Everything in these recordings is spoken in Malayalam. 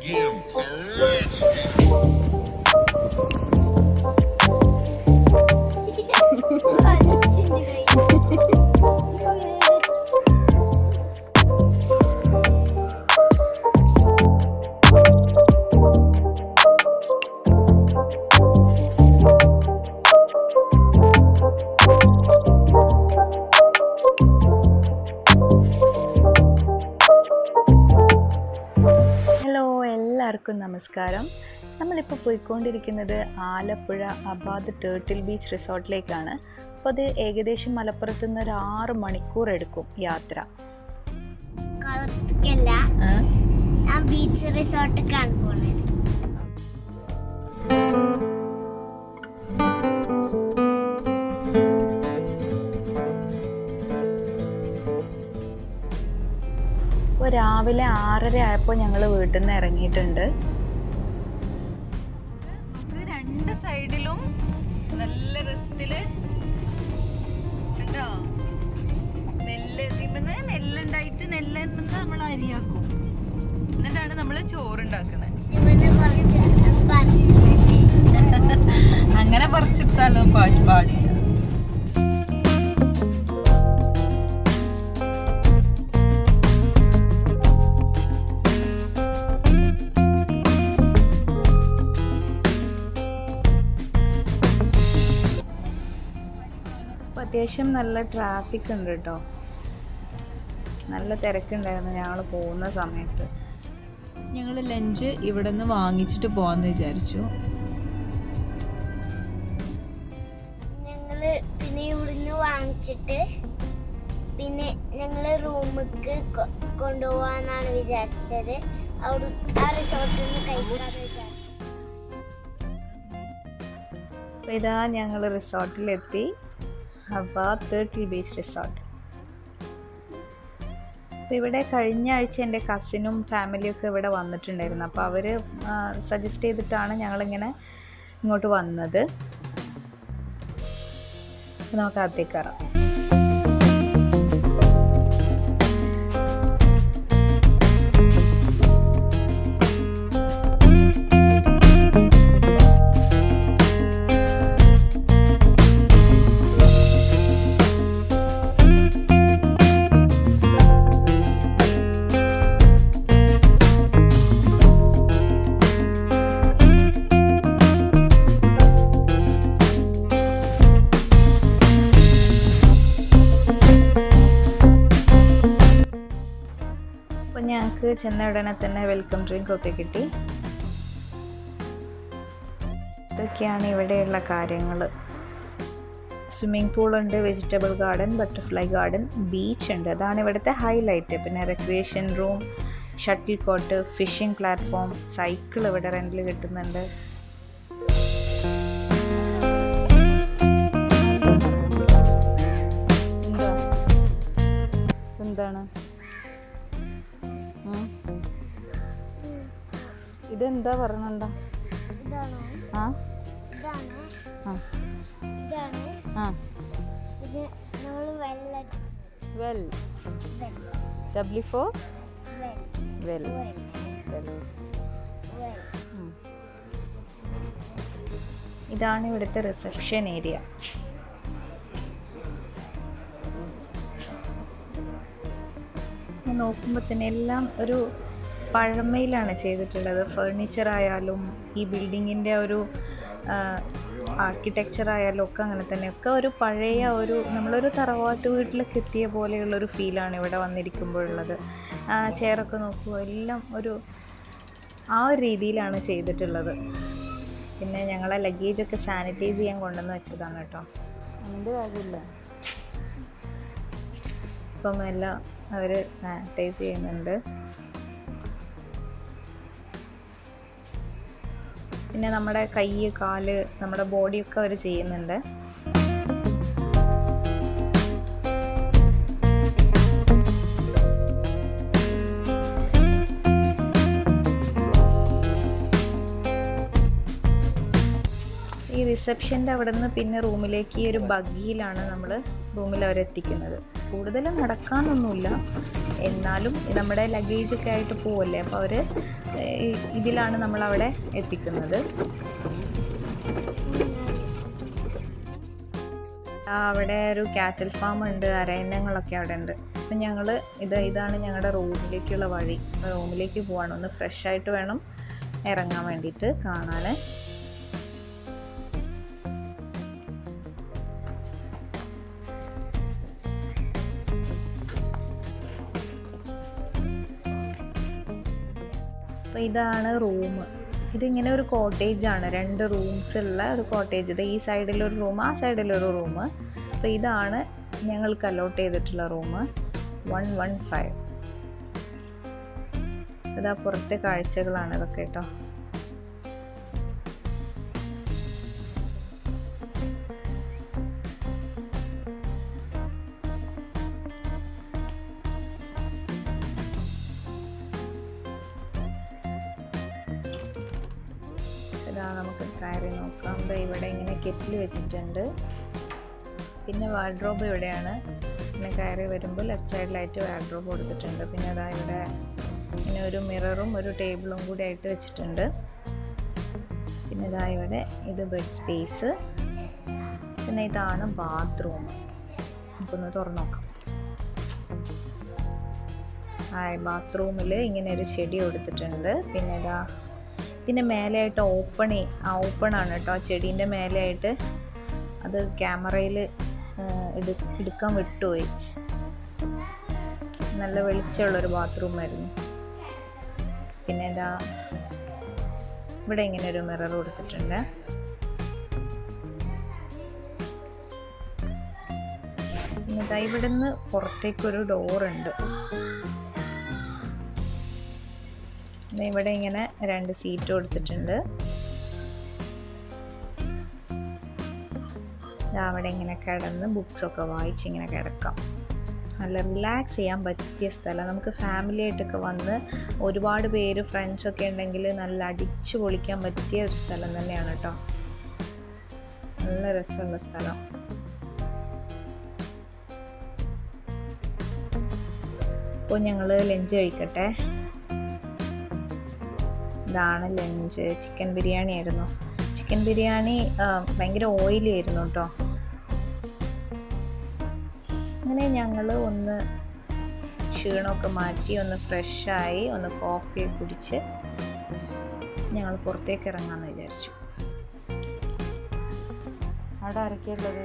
again. So let's get നമസ്കാരം. നമ്മളിപ്പോൾ പോയിക്കൊണ്ടിരിക്കുന്നത് ആലപ്പുഴ അബാദ് ടേർട്ടിൽ ബീച്ച് റിസോർട്ടിലേക്കാണ്. അപ്പോൾ അത് ഏകദേശം മലപ്പുറത്ത് നിന്ന് ഒരു ആറ് മണിക്കൂർ എടുക്കും യാത്ര. ബീച്ച് രാവിലെ ആറര ആയപ്പോൾ ഞങ്ങൾ വീട്ടിൽ നിന്ന് ഇറങ്ങിയിട്ടുണ്ട്. നെല്ല് നമ്മൾ അരിയാക്കും. എന്നിട്ടാണ് നമ്മൾ ചോറുണ്ടാക്കുന്നത് അങ്ങനെ പറിച്ചിട്ടാലോ പാട്ട് പാടില്ല. അത്യാവശ്യം നല്ല ട്രാഫിക് ഉണ്ട് കേട്ടോ നല്ല തിരക്കുണ്ടായിരുന്നു ഞങ്ങൾ പോകുന്ന സമയത്ത്. ഞങ്ങൾ ലഞ്ച് ഇവിടെ നിന്ന് വാങ്ങിച്ചിട്ട് പോവാന്ന് വിചാരിച്ചു. ഞങ്ങൾ പിന്നെ ഇവിടുന്ന് വാങ്ങിച്ചിട്ട് പിന്നെ ഞങ്ങൾ റൂമിക്ക് കൊണ്ടുപോവാന്നാണ് വിചാരിച്ചത്. അവിടെ ആ റിസോർട്ടിൽ നിന്ന് കഴിക്കാന്ന് വിചാരിച്ചു. അപ്പോൾ ഇതാ ഞങ്ങൾ റിസോർട്ടിലെത്തി അപ്പോൾ തേർട്ടിൽ ബീച്ച് റിസോർട്ട് അപ്പോൾ ഇവിടെ കഴിഞ്ഞ ആഴ്ച എന്റെ കസിനും ഫാമിലിയും ഒക്കെ ഇവിടെ വന്നിട്ടുണ്ടായിരുന്നു. അപ്പോൾ അവർ സജസ്റ്റ് ചെയ്തിട്ടാണ് ഞങ്ങളിങ്ങനെ ഇങ്ങോട്ട് വന്നത്. നമുക്ക് അകത്തേക്ക് കയറാം. ചെന്ന ഉടനെ തന്നെ വെൽക്കം ഡ്രിങ്ക് ഒക്കെ കിട്ടി. ഇതൊക്കെയാണ് ഇവിടെയുള്ള കാര്യങ്ങൾ സ്വിമ്മിംഗ് പൂൾ ഉണ്ട് vegetable garden butterfly garden beach ഉണ്ട്. അതാണ് ഇവിടുത്തെ ഹൈലൈറ്റ് പിന്നെ recreation room shuttle court fishing platform cycle ഇവിടെ റെന്റിൽ കിട്ടുന്നുണ്ട്. ഇതെന്താ പറഞ്ഞെന്താ ഇതാണോ? ആ? ഇതാണ്? ആ. ഇതാണ്. ആ. ഇത് നമ്മൾ well. Well. W four well. Well. Well. Well. Well. ഇതാണ് ഇവിടുത്തെ റിസപ്ഷൻ ഏരിയ നോക്കുമ്പോൾ തന്നെ എല്ലാം ഒരു പഴമയിലാണ് ചെയ്തിട്ടുള്ളത്. ഫർണിച്ചർ ആയാലും ഈ ബിൽഡിങ്ങിന്റെ ഒരു ആർക്കിടെക്ചർ ആയാലും ഒക്കെ അങ്ങനെ തന്നെ. ഒക്കെ ഒരു പഴയ ഒരു നമ്മളൊരു തറവാട്ട് വീട്ടിലൊക്കെ എത്തിയ പോലെയുള്ള ഒരു ഫീലാണ് ഇവിടെ വന്നിരിക്കുമ്പോഴുള്ളത്. ചെയറൊക്കെ നോക്കുക എല്ലാം ഒരു ആ ഒരു രീതിയിലാണ് ചെയ്തിട്ടുള്ളത്. പിന്നെ ഞങ്ങളെ ലഗേജ് ഒക്കെ സാനിറ്റൈസ് ചെയ്യാൻ കൊണ്ടുവന്ന് വെച്ചതാണ് കേട്ടോ. എന്റെ കാര്യമില്ല. ഇപ്പം എല്ലാം അവർ സാനിറ്റൈസ് ചെയ്യുന്നുണ്ട്. പിന്നെ നമ്മുടെ കൈ കാൽ നമ്മുടെ ബോഡിയൊക്കെ അവർ ചെയ്യുന്നുണ്ട്. ഈ റിസപ്ഷന്റെ അവിടെ നിന്ന് പിന്നെ റൂമിലേക്ക് ഈ ഒരു ബഗ്ഗിയിലാണ് നമ്മൾ റൂമിൽ അവരെത്തിക്കുന്നത്. കൂടുതലും നടക്കാനൊന്നുമില്ല. എന്നാലും നമ്മുടെ ലഗേജ് ഒക്കെ ആയിട്ട് പോവല്ലേ? അപ്പോൾ അവർ ഇതിലാണ് നമ്മളവിടെ എത്തിക്കുന്നത്. അവിടെ ഒരു കാറ്റൽ ഫാം ഉണ്ട് അരയന്നങ്ങളൊക്കെ അവിടെ ഉണ്ട്. അപ്പം ഞങ്ങൾ ഇത് ഇതാണ് ഞങ്ങളുടെ റൂമിലേക്കുള്ള വഴി. റൂമിലേക്ക് പോവാണ്. ഒന്ന് ഫ്രഷ് ആയിട്ട് വേണം ഇറങ്ങാൻ വേണ്ടിയിട്ട് കാണാൻ അപ്പോൾ ഇതാണ് റൂം. ഇതിങ്ങനെ ഒരു കോട്ടേജ് ആണ്. രണ്ട് റൂംസ് ഉള്ള ഒരു കോട്ടേജ് ഇത് ഈ സൈഡിലൊരു റൂം ആ സൈഡിലൊരു റൂം അപ്പോൾ ഇതാണ് ഞങ്ങൾക്ക് അലോട്ട് ചെയ്തിട്ടുള്ള റൂം വൺ വൺ ഫൈവ് ഇതാ പുറത്തെ കാഴ്ചകളാണ് ഇതൊക്കെ കേട്ടോ. നമുക്ക് കയറി നോക്കാം. ദേ ഇവിടെ ഇങ്ങനെ കെറ്റിൽ വെച്ചിട്ടുണ്ട്. പിന്നെ വാർഡ്രോബ് ഇവിടെയാണ്. പിന്നെ കയറി വരുമ്പോൾ ലെഫ്റ്റ് സൈഡിലായിട്ട് വാർഡ്രോബ് കൊടുത്തിട്ടുണ്ട്. പിന്നെ അതാ ഇവിടെ പിന്നെ ഒരു മിററും ഒരു ടേബിളും കൂടി ആയിട്ട് വെച്ചിട്ടുണ്ട്. പിന്നെ ഇതാ ഇവിടെ ഇത് ബെഡ് സ്പേസ് പിന്നെ ഇതാണ് ബാത്റൂം നമുക്കൊന്ന് തുറന്നു നോക്കാം. ആ ബാത്റൂമിൽ ഇങ്ങനെ ഒരു ചെടി കൊടുത്തിട്ടുണ്ട്. പിന്നെ ഇതാ ഇതിന്റെ മേലെയായിട്ട് ഓപ്പൺ ആണ് കേട്ടോ. ആ ചെടീന്റെ മേലെയായിട്ട് അത് ക്യാമറയിൽ എടു എടുക്കാൻ വിട്ടുപോയി. നല്ല വെളിച്ചമുള്ളൊരു ബാത്റൂം ആയിരുന്നു. പിന്നെ ഇതാ ഇവിടെ ഇങ്ങനെ ഒരു മിറർ കൊടുത്തിട്ടുണ്ട്. പിന്നെ ഇതാ ഇവിടുന്ന് പുറത്തേക്കൊരു ഡോറുണ്ട് ഇവിടെ ഇങ്ങനെ രണ്ട് സീറ്റ് കൊടുത്തിട്ടുണ്ട്. അവിടെ ഇങ്ങനെ കിടന്ന് ബുക്സൊക്കെ വായിച്ച് ഇങ്ങനെ കിടക്കാം. നല്ല റിലാക്സ് ചെയ്യാൻ പറ്റിയ സ്ഥലം. നമുക്ക് ഫാമിലി ആയിട്ടൊക്കെ വന്ന് ഒരുപാട് പേര് ഫ്രണ്ട്സൊക്കെ ഉണ്ടെങ്കിൽ നല്ല അടിച്ചു പൊളിക്കാൻ പറ്റിയ ഒരു സ്ഥലം തന്നെയാണ് കേട്ടോ നല്ല രസമുള്ള സ്ഥലം. അപ്പോൾ ഞങ്ങൾ ലഞ്ച് കഴിക്കട്ടെ. ഇതാണ് ലഞ്ച്. ചിക്കൻ ബിരിയാണി ആയിരുന്നു. ചിക്കൻ ബിരിയാണി ഭയങ്കര ഓയിലി ആയിരുന്നു കേട്ടോ അങ്ങനെ ഞങ്ങൾ ഒന്ന് ക്ഷീണമൊക്കെ മാറ്റി ഒന്ന് ഫ്രഷായി ഒന്ന് കോഫി കുടിച്ച് ഞങ്ങൾ പുറത്തേക്ക് ഇറങ്ങാമെന്ന് വിചാരിച്ചു. അവിടെ ആരൊക്കെയുള്ളത്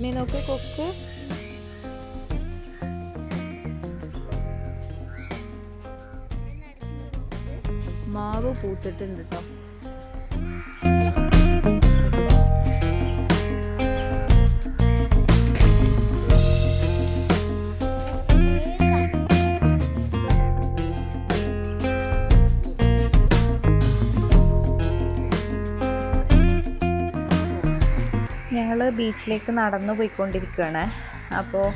അജ്മി നോക്ക് കൊക്ക് മാവ് പൂത്തിട്ടുണ്ട് കേട്ടോ ബീച്ചിലേക്ക് നടന്നു പോയിക്കൊണ്ടിരിക്കുകയാണ് അപ്പോൾ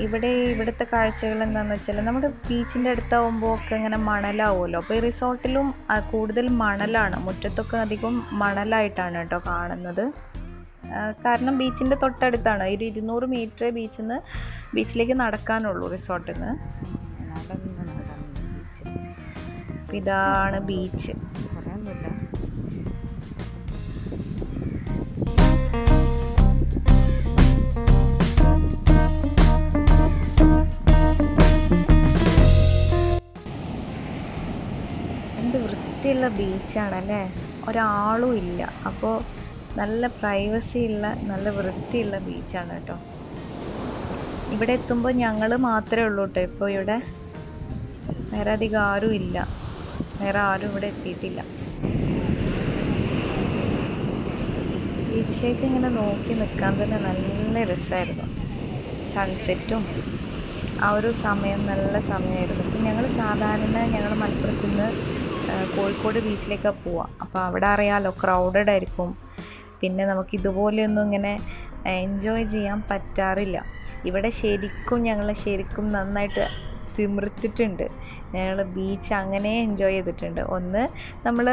ഇവിടെ ഇവിടുത്തെ കാഴ്ചകൾ എന്താണെന്ന് വെച്ചാൽ നമ്മുടെ ബീച്ചിന്റെ അടുത്താവുമ്പോൾ ഒക്കെ ഇങ്ങനെ മണലാവുമല്ലോ അപ്പോൾ ഈ റിസോർട്ടിലും കൂടുതൽ മണലാണ് മുറ്റത്തൊക്കെ അധികം മണലായിട്ടാണ് കേട്ടോ കാണുന്നത് കാരണം ബീച്ചിന്റെ തൊട്ടടുത്താണ് ഒരു ഇരുന്നൂറ് മീറ്റർ ബീച്ചിൽ നിന്ന് ബീച്ചിലേക്ക് നടക്കാനുള്ളൂ റിസോർട്ടിൽ നിന്ന് ഇതാണ് ബീച്ച് വൃത്തിയുള്ള ബീച്ചാണല്ലേ ഒരാളും ഇല്ല. അപ്പോൾ നല്ല പ്രൈവസി ഉള്ള നല്ല വൃത്തിയുള്ള ബീച്ചാണ് കേട്ടോ. ഇവിടെ എത്തുമ്പോൾ ഞങ്ങൾ മാത്രമേ ഉള്ളൂ കേട്ടോ. ഇപ്പോൾ ഇവിടെ വേറെ അധികം ആരും ഇല്ല. വേറെ ആരും ഇവിടെ എത്തിയിട്ടില്ല. ബീച്ചിലേക്ക് ഇങ്ങനെ നോക്കി നിൽക്കാൻ തന്നെ നല്ല രസമായിരുന്നു സൺസെറ്റും ആ ഒരു സമയം നല്ല സമയമായിരുന്നു. ഞങ്ങൾ സാധാരണ ഞങ്ങൾ മലപ്പുറത്ത് നിന്ന് കോഴിക്കോട് ബീച്ചിലേക്കാണ് പോവുക അപ്പോൾ അവിടെ അറിയാലോ ക്രൗഡഡ് ആയിരിക്കും. പിന്നെ നമുക്ക് ഇതുപോലെയൊന്നും ഇങ്ങനെ എൻജോയ് ചെയ്യാൻ പറ്റാറില്ല. ഇവിടെ ശരിക്കും ഞങ്ങൾ ശരിക്കും നന്നായിട്ട് തിമിർത്തിട്ടുണ്ട്. ഞങ്ങൾ ബീച്ച് അങ്ങനെ എൻജോയ് ചെയ്തിട്ടുണ്ട്. ഒന്ന് നമ്മൾ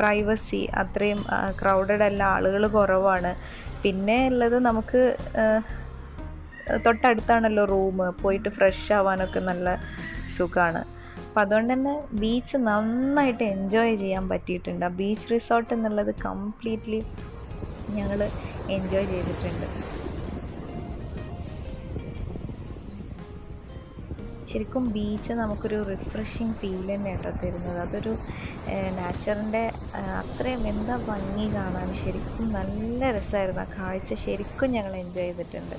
പ്രൈവസി അത്രയും ക്രൗഡഡ് അല്ല ആളുകൾ കുറവാണ്. പിന്നെ ഉള്ളത് നമുക്ക് തൊട്ടടുത്താണല്ലോ റൂം പോയിട്ട് ഫ്രഷ് ആവാനൊക്കെ നല്ല സുഖമാണ് അപ്പം അതുകൊണ്ട് തന്നെ ബീച്ച് നന്നായിട്ട് എൻജോയ് ചെയ്യാൻ പറ്റിയിട്ടുണ്ട്. ആ ബീച്ച് റിസോർട്ട് എന്നുള്ളത് കംപ്ലീറ്റ്ലി ഞങ്ങൾ എൻജോയ് ചെയ്തിട്ടുണ്ട്. ശരിക്കും ബീച്ച് നമുക്കൊരു റിഫ്രഷിങ് ഫീൽ തന്നെ കേട്ടോ തരുന്നത്. അതൊരു നാച്ചറിന്റെ അത്രയും എന്താ ഭംഗി കാണാൻ ശരിക്കും നല്ല രസമായിരുന്നു. ആ കാഴ്ച ശരിക്കും ഞങ്ങൾ എൻജോയ് ചെയ്തിട്ടുണ്ട്.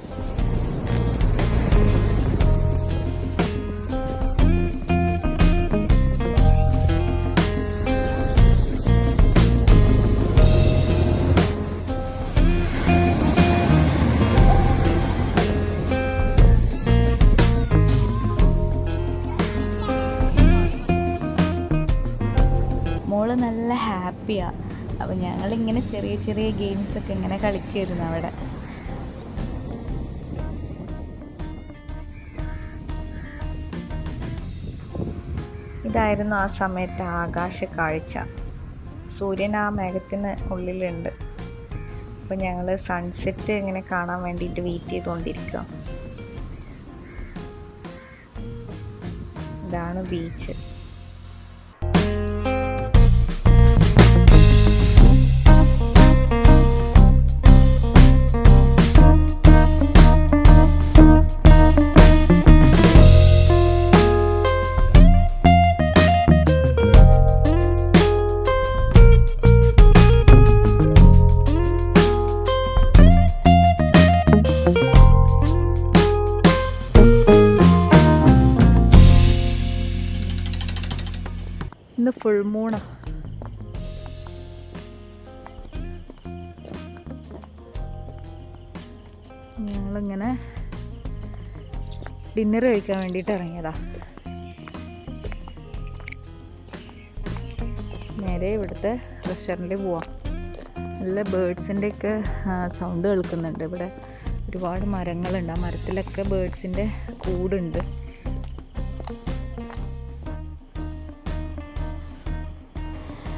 ഹാപ്പിയാണ് അപ്പം ഞങ്ങളിങ്ങനെ ചെറിയ ചെറിയ ഗെയിംസ് ഒക്കെ ഇങ്ങനെ കളിക്കുമായിരുന്നു അവിടെ. ഇതായിരുന്നു ആ സമയത്തെ ആകാശ കാഴ്ച. സൂര്യൻ ആ മേഘത്തിന് ഉള്ളിലുണ്ട്. അപ്പം ഞങ്ങൾ സൺസെറ്റ് ഇങ്ങനെ കാണാൻ വേണ്ടിയിട്ട് വെയിറ്റ് ചെയ്തുകൊണ്ടിരിക്കുക ഇതാണ് ബീച്ച് ഡിന്നർ കഴിക്കാൻ വേണ്ടിയിട്ട് ഇറങ്ങിയതാ. നേരെ ഇവിടുത്തെ റെസ്റ്റോറന്റിൽ പോവാം. നല്ല ബേഡ്സിന്റെ ഒക്കെ സൗണ്ട് കേൾക്കുന്നുണ്ട്. ഇവിടെ ഒരുപാട് മരങ്ങളുണ്ട്. ആ മരത്തിലൊക്കെ ബേഡ്സിന്റെ കൂടുണ്ട്.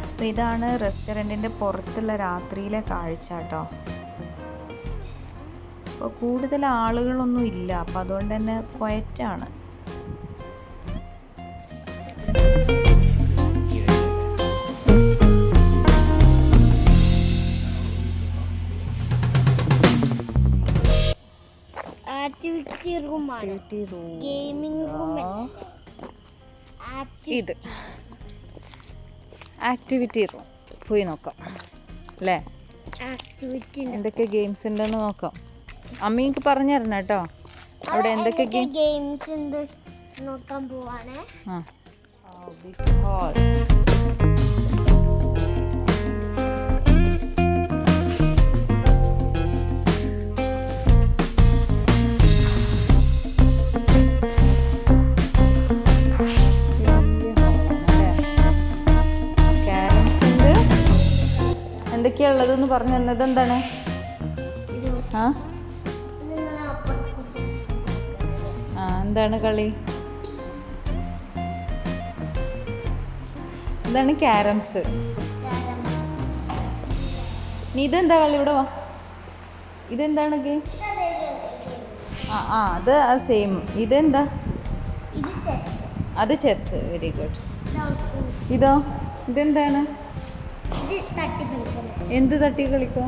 അപ്പോൾ ഇതാണ് റെസ്റ്റോറന്റിന്റെ പുറത്തുള്ള രാത്രിയിലെ കാഴ്ച കേട്ടോ. അപ്പോൾ കൂടുതൽ ആളുകളൊന്നും ഇല്ല. അപ്പോൾ അതുകൊണ്ട് തന്നെ ക്വയറ്റാണ് ആക്ടിവിറ്റി റൂമാണ് ഗെയിമിംഗ് റൂം ഇത്. ആക്ടിവിറ്റി റൂം പോയി നോക്കാം. അല്ലേ? ആക്ടിവിറ്റി എന്തൊക്കെ ഗെയിംസ് ഉണ്ടെന്ന് നോക്കാം. അമ്മ എനിക്ക് പറഞ്ഞു തരണം കേട്ടോ അവിടെ എന്തൊക്കെ ഗെയിം ഗെയിംസ് ഉണ്ട് നോക്കാൻ പോവാണേ. ആ. ഹാൾ എന്തൊക്കെയാ ഉള്ളതെന്ന് പറഞ്ഞു തന്നത്? എന്താണ്? ആ? എന്താണ് കളി? എന്താണ് ക്യാരംസ്. നീ ഇതെന്താ കളി ഇവിടെ വാ. ഇതെന്താണ് ഗെയിം ആ ആ അത് സെയിം ഇതെന്താ. അത് ചെസ് വെരി ഗുഡ് ഇതോ? ഇതെന്താണ്? എന്ത് തട്ടി കളിക്കോ?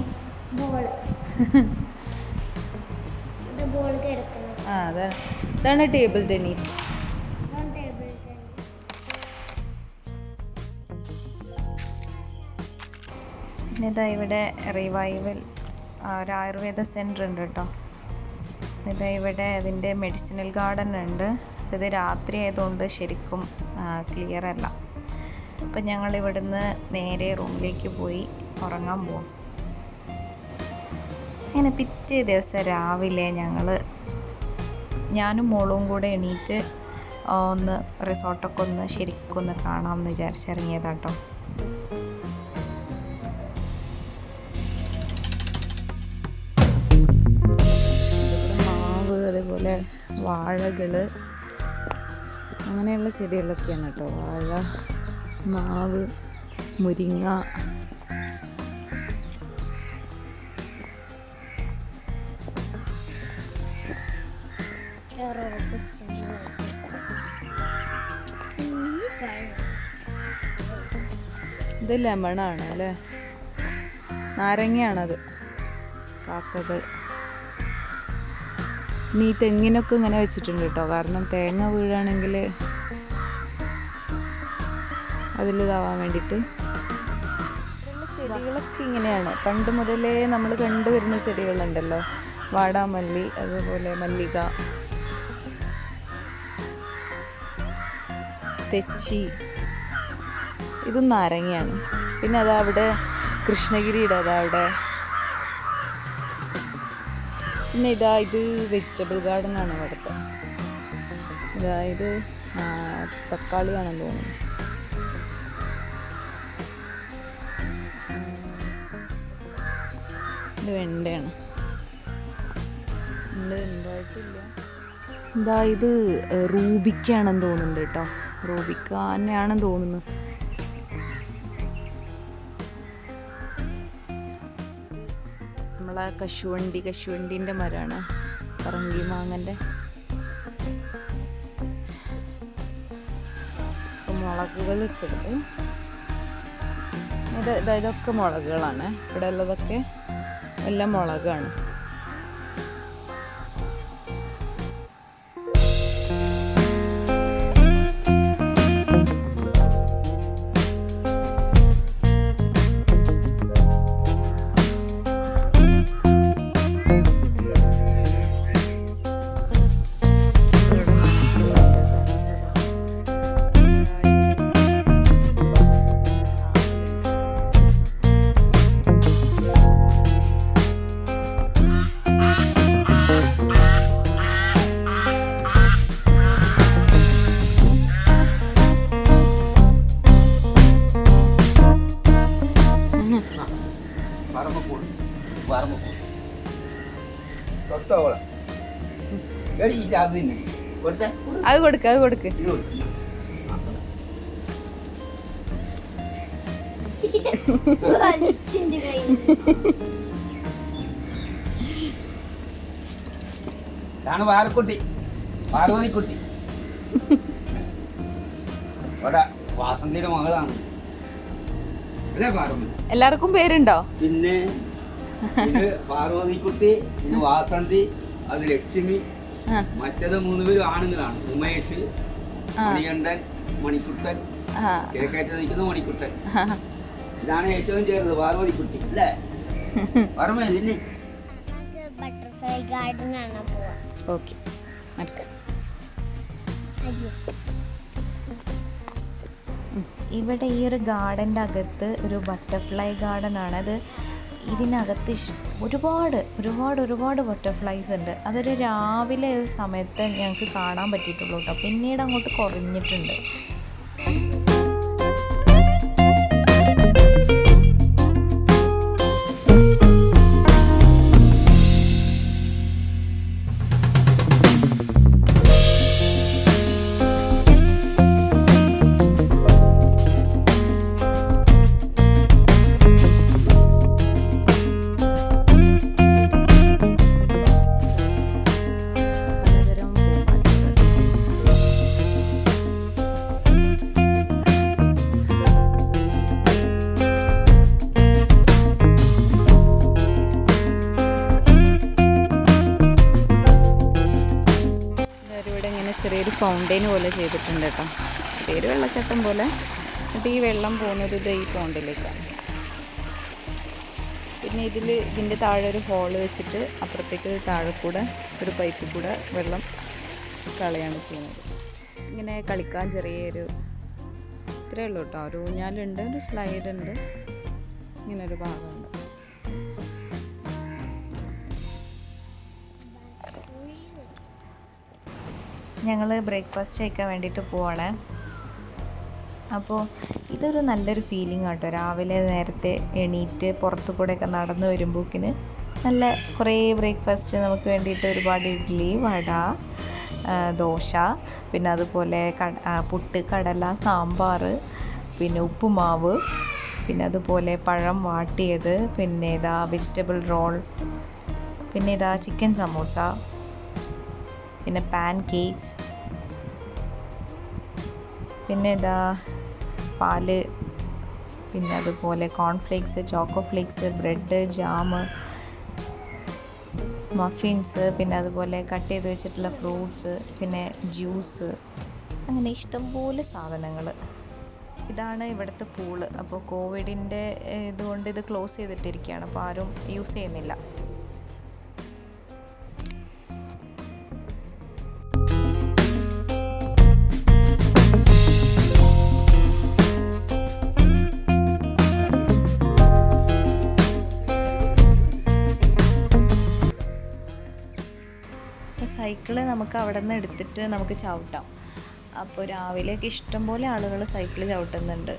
ബോൾ. ബോൾ കിടക്കണം അതാണ് ഇതാണ് ടേബിൾ ടെന്നീസ് ഇതാ ഇവിടെ റിവൈവൽ ഒരു ആയുർവേദ സെന്റർ ഉണ്ട് കേട്ടോ. ഇതാ ഇവിടെ അതിന്റെ മെഡിസിനൽ ഗാർഡൻ ഉണ്ട്. ഇത് രാത്രി ആയതുകൊണ്ട് ശരിക്കും ക്ലിയർ അല്ല. അപ്പം ഞങ്ങൾ ഇവിടുന്ന് നേരെ റൂമിലേക്ക് പോയി ഉറങ്ങാൻ പോകും അങ്ങനെ പിറ്റേ ദിവസം രാവിലെ ഞങ്ങൾ ഞാനും മോളും കൂടെ എണീറ്റ് ഒന്ന് റിസോർട്ടൊക്കെ ഒന്ന് ശരിക്കൊന്ന് കാണാമെന്ന് വിചാരിച്ചിറങ്ങിയതാട്ടോ. മാവ് അതേപോലെ വാഴകൾ അങ്ങനെയുള്ള ചെടികളൊക്കെയാണ് കേട്ടോ. വാഴ മാവ് മുരിങ്ങ ഇത് ലെമണാണ് അല്ലേ? നാരങ്ങയാണത്. കാക്കകൾ. നീ തെങ്ങിനൊക്കെ ഇങ്ങനെ വെച്ചിട്ടുണ്ട് കേട്ടോ. കാരണം തേങ്ങ വീഴാണെങ്കിൽ അതിലിതാവാൻ വേണ്ടിയിട്ട്. ചെടികളൊക്കെ ഇങ്ങനെയാണ്. പണ്ട് മുതലേ നമ്മൾ കണ്ടുവരുന്ന ചെടികളുണ്ടല്ലോ. വാടാമല്ലി അതുപോലെ മല്ലിക. തെച്ചി. ഇതും നാരങ്ങയാണ്. പിന്നെ അതാ അവിടെ കൃഷ്ണഗിരിയുടെ അതാ അവിടെ. പിന്നെ ഇതാ ഇത് വെജിറ്റബിൾ ഗാർഡൻ ആണ് അവിടുത്തെ. ഇതാ ഇത് ആ, തക്കാളിയാണെന്ന് തോന്നുന്നു. ഇത് വെണ്ടയാണ്. ഇതാ ഇത് റൂബിക്കാണെന്ന് തോന്നുന്നുണ്ട് കേട്ടോ. റൂബിക്ക തന്നെയാണെന്ന് തോന്നുന്നു. നമ്മളെ കശുവണ്ടി കശുവണ്ടിന്റെ മരമാണ് പറങ്കി മാങ്ങന്റെ. മുളകുകൾ ഇട്ടിട്ട്. ഇത് ഇത് ഇതൊക്കെ മുളകുകളാണ്. ഇവിടെ ഉള്ളതൊക്കെ എല്ലാം മുളകാണ്. അത് കൊടുക്ക അത് കൊടുക്ക്. ഇതാണ് പാറക്കുട്ടി പാർവതിക്കുട്ടി. ഇവിടെ വാസന്തിയുടെ മകളാണ്. എല്ലാവർക്കും പേരുണ്ടോ? പിന്നെ പാർവതിക്കുട്ടി വാസന്തി അത് ലക്ഷ്മി മറ്റത് മൂന്ന് പേരും ആണുങ്ങളാണ്. ഉമേഷ്. മണികണ്ഠൻ മണിക്കുട്ടൻ. കിഴക്കേറ്റ നിൽക്കുന്ന മണിക്കുട്ടൻ. ഇതാണ് ഏറ്റവും ചേർന്നത് പാർവതിക്കുട്ടി അല്ലേ? ഓർമ്മയില്ലേ ബട്ടർഫ്ലൈ ഗാർഡൻ ആണ് ഓക്കെ. ഇവിടെ ഈ ഒരു ഗാർഡന്റെ അകത്ത് ഒരു ബട്ടർഫ്ലൈ ഗാർഡൻ ആണ്. അത് ഇതിനകത്ത് ഒരുപാട് ഒരുപാട് ഒരുപാട് ബട്ടർഫ്ലൈസ് ഉണ്ട്. അതൊരു രാവിലെ ഒരു സമയത്ത് ഞങ്ങൾക്ക് കാണാൻ പറ്റിയിട്ടുള്ളൂ കേട്ടോ പിന്നീട് അങ്ങോട്ട് കുറഞ്ഞിട്ടുണ്ട്. ഫൗണ്ടെയിൻ പോലെ ചെയ്തിട്ടുണ്ട് കേട്ടോ. പേര് വെള്ളച്ചാട്ടം പോലെ. എന്നിട്ട് ഈ വെള്ളം പോകുന്നത് ഇത് ഈ ഫോണ്ടിലേക്കാണ് പിന്നെ ഇതിൽ ഇതിന്റെ താഴെ ഒരു ഹോൾ വെച്ചിട്ട് അപ്പുറത്തേക്ക് താഴെ കൂടെ ഒരു പൈപ്പ് കൂടെ വെള്ളം കളയാണ് ചെയ്യുന്നത്. ഇങ്ങനെ കളിക്കാൻ ചെറിയൊരു ഇത്രയേ ഉള്ളൂ കേട്ടോ. ഒരു ഊഞ്ഞാലുണ്ട് ഒരു സ്ലൈഡ് ഉണ്ട്. ഇങ്ങനെ ഞങ്ങൾ ബ്രേക്ക്ഫാസ്റ്റ് കഴിക്കാൻ വേണ്ടിയിട്ട് പോവാണ്. അപ്പോൾ ഇതൊരു നല്ലൊരു ഫീലിംഗ് ആട്ടോ. രാവിലെ നേരത്തെ എണീറ്റ് പുറത്തു കൂടെയൊക്കെ നടന്നു വരുമ്പോക്കിന് നല്ല കുറേ ബ്രേക്ക്ഫാസ്റ്റ് നമുക്ക് വേണ്ടിയിട്ട് ഒരുപാട് ഇഡ്ഡലി വട ദോശ പിന്നെ അതുപോലെ പുട്ട് കടല സാമ്പാർ പിന്നെ ഉപ്പുമാവ് പിന്നെ അതുപോലെ പഴം വാട്ടിയത് പിന്നെ ഇതാ വെജിറ്റബിൾ റോൾ പിന്നെ ഇതാ ചിക്കൻ സമോസ. പിന്നെ പാൻ കേക്ക്സ് പിന്നെ ഇതാ പാൽ. പിന്നെ അതുപോലെ cornflakes choco flakes bread jam muffins പിന്നെ അതുപോലെ കട്ട് ചെയ്ത് വെച്ചിട്ടുള്ള ഫ്രൂട്ട്സ് പിന്നെ ജ്യൂസ് അങ്ങനെ ഇഷ്ടംപോലെ സാധനങ്ങൾ ഇതാണ് ഇവിടുത്തെ പൂൾ അപ്പോൾ കോവിഡിന്റെ ഇതുകൊണ്ട് ഇത് ക്ലോസ് ചെയ്തിട്ടിരിക്കുകയാണ്. അപ്പോൾ ആരും യൂസ് ചെയ്യുന്നില്ല. നമുക്ക് അവിടെ നിന്ന് എടുത്തിട്ട് നമുക്ക് ചവിട്ടാം. അപ്പോൾ രാവിലെയൊക്കെ ഇഷ്ടംപോലെ ആളുകൾ സൈക്കിൾ ചവിട്ടുന്നുണ്ട്.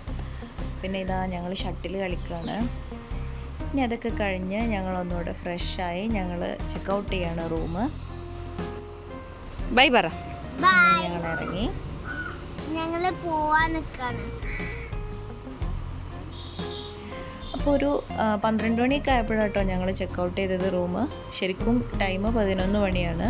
പിന്നെ ഇതാ ഞങ്ങൾ ഷട്ടിൽ കളിക്കുകയാണ് ഇനി അതൊക്കെ കഴിഞ്ഞ് ഞങ്ങൾ ഒന്നുകൂടെ ഫ്രഷായി ഞങ്ങൾ ചെക്കൗട്ട് ചെയ്യാണ് റൂം ബൈ പറ. ഞങ്ങൾ ഇറങ്ങി. ഞങ്ങൾ പോവാൻ നിൽക്കാണ് അപ്പോൾ ഒരു പന്ത്രണ്ട് മണിയൊക്കെ ആയപ്പോഴാട്ടോ ഞങ്ങൾ ചെക്കൗട്ട് ചെയ്തത് റൂം ശരിക്കും ടൈം പതിനൊന്ന് മണിയാണ്.